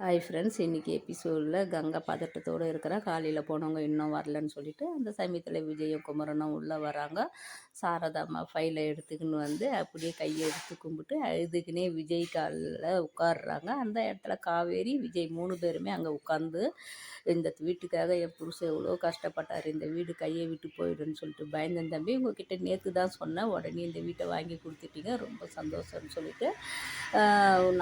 Hi friends இன்றைக்கி எபிசோடில் கங்கா பதட்டத்தோடு இருக்கிறேன். காலையில் போனவங்க இன்னும் வரலன்னு சொல்லிட்டு அந்த சமயத்தில் விஜயும் குமரனும் உள்ளே வராங்க. சாரதாம்மா ஃபைலை எடுத்துக்கின்னு வந்து அப்படியே கையை எடுத்து கும்பிட்டு இதுக்குனே விஜய் காலில் உட்காடுறாங்க அந்த இடத்துல காவேரி விஜய் மூணு பேருமே அங்கே உட்காந்து இந்த வீட்டுக்காக என் புருஷன் எவ்வளோ கஷ்டப்பட்டார் இந்த வீடு கையை விட்டு போயிடுன்னு சொல்லிட்டு பயந்தன் தம்பி. உங்ககிட்ட நேற்று தான் சொன்னேன் உடனே இந்த வீட்டை வாங்கி கொடுத்துட்டீங்க ரொம்ப சந்தோஷம்னு சொல்லிட்டு.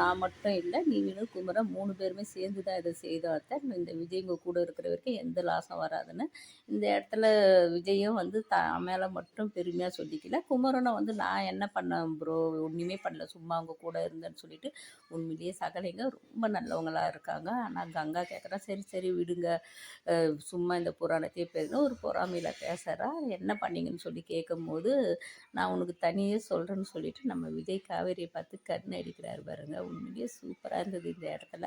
நான் மட்டும் இல்லை நீங்களும் குமரன் மூணு பேருமே சேர்ந்து தான் இதை செய்தோம் அத்தை. இந்த விஜய் உங்கள் கூட இருக்கிற வரைக்கும் எந்த லாசம் வராதுன்னு. இந்த இடத்துல விஜயும் வந்து த மேலே மட்டும் பெருமையாக சொல்லிக்கல. குமரனை வந்து நான் என்ன பண்ணேன் ப்ரோ ஒன்றுமே பண்ணல. சும்மா அவங்க கூட இருந்தேன்னு சொல்லிட்டு உண்மையிலேயே சகலைங்க. ரொம்ப நல்லவங்களாக இருக்காங்க. ஆனால் கங்கா கேட்குறா சரி சரி விடுங்க. சும்மா இந்த புராணத்தையே பேசணும் ஒரு பொறாமையில் பேசுகிறா என்ன பண்ணீங்கன்னு சொல்லி கேட்கும்போது நான் உனக்கு தனியே சொல்கிறேன்னு சொல்லிட்டு நம்ம விஜய் காவேரியை பார்த்து கண் அடிக்கிறார் பாருங்க. உண்மையிலேயே சூப்பராக இருந்தது இந்த இடத்துல.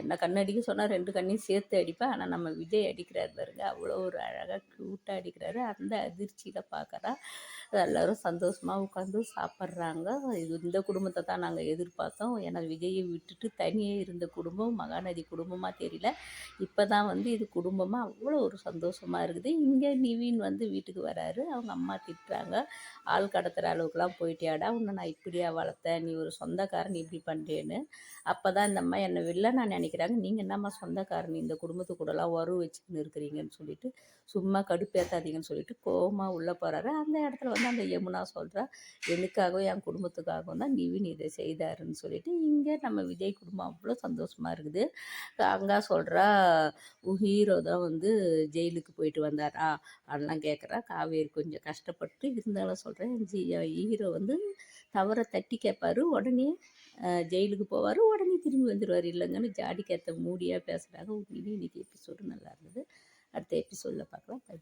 என்ன கண் அடிக்க சொன்னால் ரெண்டு கண்ணையும் சேர்த்து அடிப்பேன். ஆனால் நம்ம விஜய் அடிக்கிறார் பாருங்க. அவ்வளோ ஒரு அழகாக க்யூட்டாக அடிக்கிறாரு. அந்த அதிர்ச்சியில் பார்க்குறா எல்லோரும் சந்தோஷமாக உட்காந்து சாப்பிட்றாங்க. இது இந்த குடும்பத்தை தான் நாங்கள் எதிர்பார்த்தோம். ஏன்னா விஜயை விட்டுட்டு தனியே இருந்த குடும்பம் மகாநதி குடும்பமாக தெரியல. இப்போ தான் வந்து இது குடும்பமாக அவ்வளோ ஒரு சந்தோஷமாக இருக்குது. இங்கே நிவின் வந்து வீட்டுக்கு வராரு. அவங்க அம்மா திட்டுறாங்க. ஆள் கடத்துகிற அளவுக்குலாம் போயிட்டியாடா? உன்னை நான் இப்படியா வளர்த்தேன். நீ ஒரு சொந்தக்காரன் இப்படி பண்ணுறேன்னு அப்போ தான் இந்த அம்மா என்னை வெளில நான் நினைக்கிறாங்க நீங்கள் என்னம்மா சொந்தக்காரன் இந்த குடும்பத்து கூடலாம் உறவு வச்சுக்கின்னு இருக்கிறீங்கன்னு சொல்லிட்டு சும்மா கடுப்பேற்றாதீங்கன்னு சொல்லிட்டு கோபமாக உள்ளே போகிறாரு அந்த இடத்துல வந்து அந்த யமுனா சொல்கிறா எனக்காகவும் என் குடும்பத்துக்காகவும் தான் நிவின் இதை செய்தாருன்னு சொல்லிட்டு இங்கே நம்ம விஜய் குடும்பம் அவ்வளோ சந்தோஷமாக இருக்குது. அங்கே சொல்கிறா ஹீரோ தான் வந்து ஜெயிலுக்கு போயிட்டு வந்தாரா? அதெல்லாம் கேட்குறா காவேரி கொஞ்சம் கஷ்டப்பட்டு இருந்தாலும் சொல்கிறேன் ஜி ஹீரோ வந்து தவறை தட்டி கேட்பாரு உடனே ஜெயிலுக்கு போவார். உடனே திரும்பி வந்துடுவார் இல்லைங்கன்னு ஜாடிக்கேற்ற மூடியாக பேசுகிறாங்க உண்மையிலேயே இன்றைக்கி எபிசோடு நல்லா இருந்தது. அடுத்த எபிசோடில் பார்க்கலாம். பை